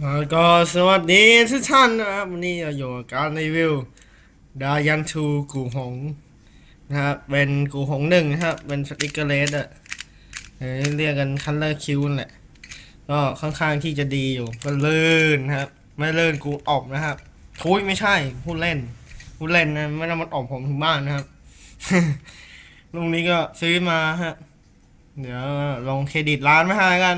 แล้วก็สวัสดีทุกท่านนะครับวันนี้เราอยู่กับการรีวิวดายันทูกูหงนะครับเป็นกูหงหนึ่งนะครับเป็นสติกเกอร์เลสอะเรียกกันคัลเลอร์คิวนั่นแหละ ก็ค่อนข้างที่จะดีอยู่ก็ลื่นนะครับ ไม่ลื่นกูออกนะครับทุยไม่ใช่พูดเล่นพูดเล่นนะไม่ต้องมันออกผมถึงบ้านนะครับลุงนี้ก็ซื้อมาฮะเดี๋ยวลงเครดิตร้านไม่ให้กัน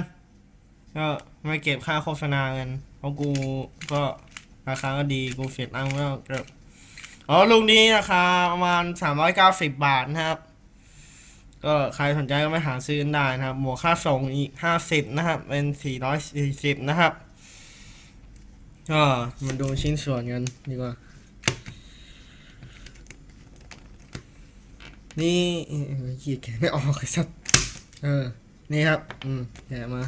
ก็ไม่เก็บค่าโฆษณากันเพราะกูก็ราคาก็ดีกูเฟียดังไม่ต้องเก็บอ๋อลูกนี้ราคาประมาณสามร้อยเก้าสิบบาทนะครับ ก็ใครสนใจก็ไปหาซื้อกันได้นะครับบวกค่าส่งอีกห้าสิบนะครับ เป็นสี่ร้อยสี่สิบนะครับ ก็มาดูชิ้นส่วนกันดีกว่า นี่ขีดแกไม่ออกไอ้สัสเออ นี่ครับ อืมแกะมา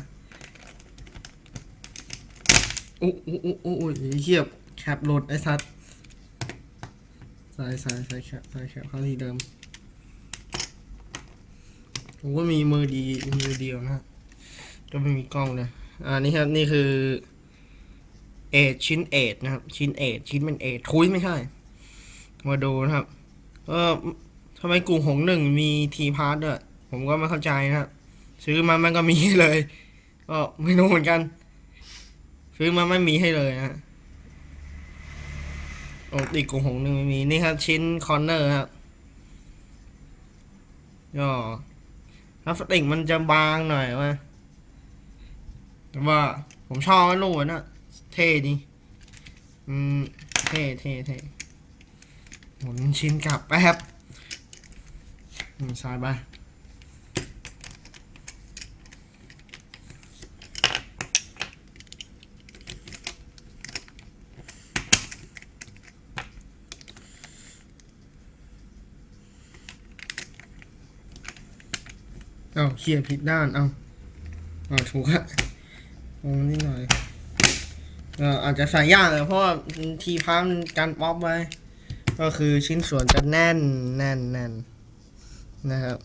อู้อู้อู้อู้อู้เฮียบแคปโหลดไอ้สัตว์ใส่ใส่ใส่แคปใส่แคปเข้าที่เดิมผมก็มีมือดีมือเดียวนะก็ไม่มีกล้องเลยอ่านี่ครับนี่คือเอทชิ้นเอทนะครับ ชิ้นเอทชิ้นเป็นเอททุยไม่ใช่ มาดูนะครับ เออทำไมกลุ่มหงหนึ่งมีทีพาร์ทด้วยผมก็ไม่เข้าใจนะครับซื้อมามันก็มีเลยก็ไม่รู้เหมือนกัน ซื้อมาไม่มีให้เลยฮะโอ้ติกลุ่มหงหนึ่งไม่มีนี่ครับชิ้นคอนเนอร์ครับก็พลาสติกมันจะบางหน่อยว่าแต่ว่าผมชอบมันลูกนะเท่ดีอืมเท่เท่เท่หมุนชิ้นกลับแป๊บอืมซ้ายไป เอาเขี่ยผิดด้านเอาเอาถูกฮะตรงนี้หน่อยเอ่ออาจจะใส่ยากเลยเพราะว่าทีพัมการป๊อปไว้ ก็คือชิ้นส่วนจะแน่นแน่นแน่นนะครับ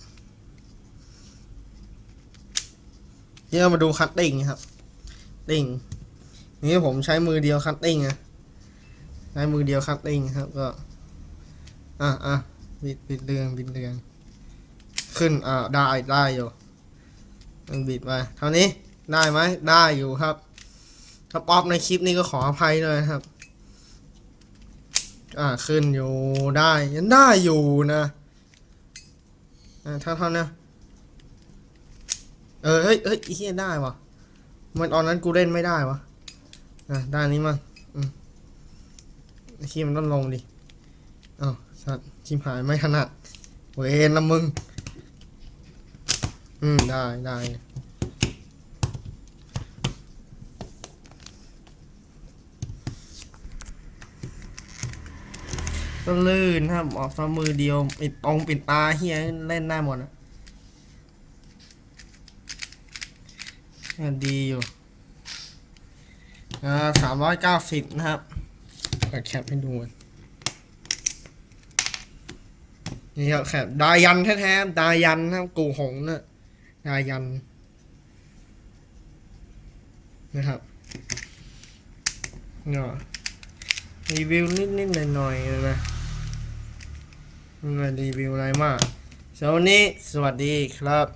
นี่เรามาดูคัตติ้งครับ ติ้งนี่ผมใช้มือเดียวคัตติ้งนะใช้มือเดียวคัตติ้งครับก็ อะอะบิดบิดเรืองบิดเรือง ขึ้นอ่าได้ได้อยู่มันบิดไปเท่านี้ได้ไหมได้อยู่ครับ ถ้าป๊อปในคลิปนี้ก็ขออภัยเลยครับ อ่าขึ้นอยู่ได้ยังได้อยู่นะอ่าเท่าเท่านี้เออเฮ้ยเฮ้ยอ้เหี้ยได้วะมันตอนนั้นกูเล่นไม่ได้วะอะด้านนี้มั้งอืมไอ้เหี้ยมันต้องลงดิอ้าวสัตว์ชิมหายไม่ถนัดเวนละมึง อืม ได้ได้ก็ลื่นครับออกซ้อมมือเดียวปิดตรงปิดตาเฮียเล่นได้หมดอะดีอยู่อ่าสามร้อยเก้าสิบนะครับเปิดแคปให้ดูก่อนนี่ครับแคปดายันแท้ๆดายันนะครับกูหงนะ ดายันนะครับเนาะรีวิวนิดนิดหน่อยๆนะไม่รีวิวอะไรมากสำหรับวันนี้สวัสดีครับ